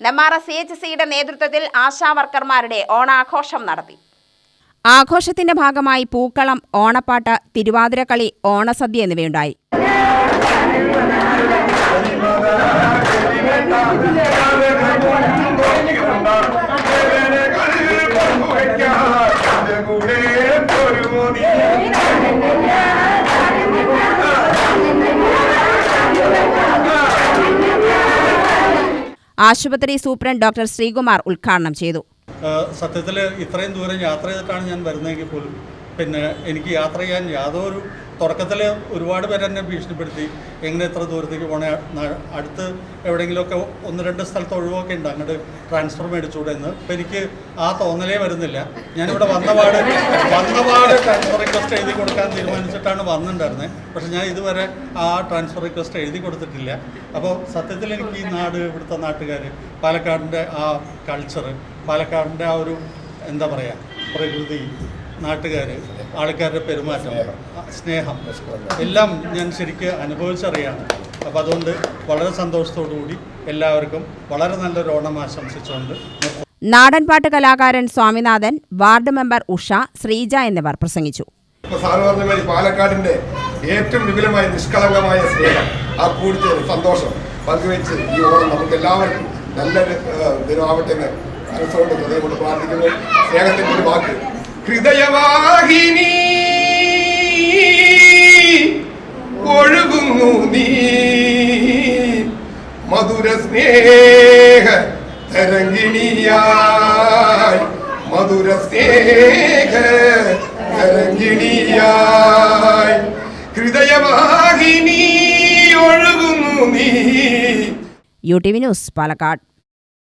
Nemmara C H സിയുടെ നേതൃത്വത്തിൽ ആശാവർക്കർമാരുടെ ഓണാഘോഷം നടത്തി. ആഘോഷത്തിന്റെ ഭാഗമായി പൂക്കളം ഓണപ്പാട്ട് തിരുവാതിരക്കളി ഓണസദ്യ എന്നിവയുണ്ടായി. ആശുപത്രി സൂപ്രണ്ട് ഡോക്ടർ ശ്രീകുമാർ ഉദ്ഘാടനം ചെയ്തു. സത്യത്തിൽ ഇത്രയും ദൂരം യാത്ര ചെയ്തിട്ടാണ് ഞാൻ വരുന്നതെങ്കിൽ പോലും പിന്നെ എനിക്ക് യാത്ര ചെയ്യാൻ യാതൊരു തുടക്കത്തിൽ ഒരുപാട് പേര് എന്നെ ഭീഷണിപ്പെടുത്തി. എങ്ങനെ എത്ര ദൂരത്തേക്ക് പോണേ അടുത്ത് എവിടെയെങ്കിലുമൊക്കെ ഒന്ന് രണ്ട് സ്ഥലത്ത് ഒഴിവൊക്കെ ഉണ്ട്. അങ്ങോട്ട് ട്രാൻസ്ഫർ മേടിച്ചുകൂടെ എന്ന്. അപ്പം എനിക്ക് ആ തോന്നലേ വരുന്നില്ല. ഞാനിവിടെ വന്നപാട് വന്നപാട് ട്രാൻസ്ഫർ റിക്വസ്റ്റ് എഴുതി കൊടുക്കാൻ തീരുമാനിച്ചിട്ടാണ് വന്നിട്ടുണ്ടായിരുന്നത് പക്ഷെ ഞാൻ ഇതുവരെ ആ ട്രാൻസ്ഫർ റിക്വസ്റ്റ് എഴുതി കൊടുത്തിട്ടില്ല. അപ്പോൾ സത്യത്തിൽ എനിക്ക് ഈ നാട് ഇവിടുത്തെ നാട്ടുകാർ പാലക്കാടിന്റെ ആ കൾച്ചർ പാലക്കാടിന്റെ ആ ഒരു എന്താ പറയുക പ്രകൃതി നാട്ടുകാർ ആൾക്കാരുടെ പെരുമാറ്റം സ്നേഹം എല്ലാം ഞാൻ ശരിക്കും അനുഭവിച്ചറിയാണ് അപ്പോൾ അതുകൊണ്ട് വളരെ സന്തോഷത്തോടു കൂടി എല്ലാവർക്കും വളരെ നല്ലൊരു ഓണം ആശംസിച്ചുകൊണ്ട് നാടൻപാട്ട് കലാകാരൻ സ്വാമിനാഥൻ വാർഡ് മെമ്പർ ഉഷ ശ്രീജ എന്നിവർ പ്രസംഗിച്ചു. പാലക്കാടിന്റെ ഏറ്റവും വിപുലമായ നിഷ്കളങ്കമായ സ്നേഹം ആ കൂടിച്ചേരും സന്തോഷം പങ്കുവെച്ച് ഈ ഓണം നമുക്ക് എല്ലാവർക്കും നല്ലൊരു ദിനമാവട്ടെ എന്ന് മനസ്സുകൊണ്ട് ഹൃദയം കൊണ്ട് പ്രാർത്ഥിക്കുന്നു. സ്നേഹത്തിന്റെ ഒരു വാക്ക് ഹൃദയവാഹിനി ഒഴുകുന്നു നീ. മധുര സ്നേഹ തരംഗിണിയായി. മധുര സ്നേഹ തരംഗിണിയായി. ഹൃദയവാഹിനി ഒഴുകുന്നു നീ. U T V news Palakkad.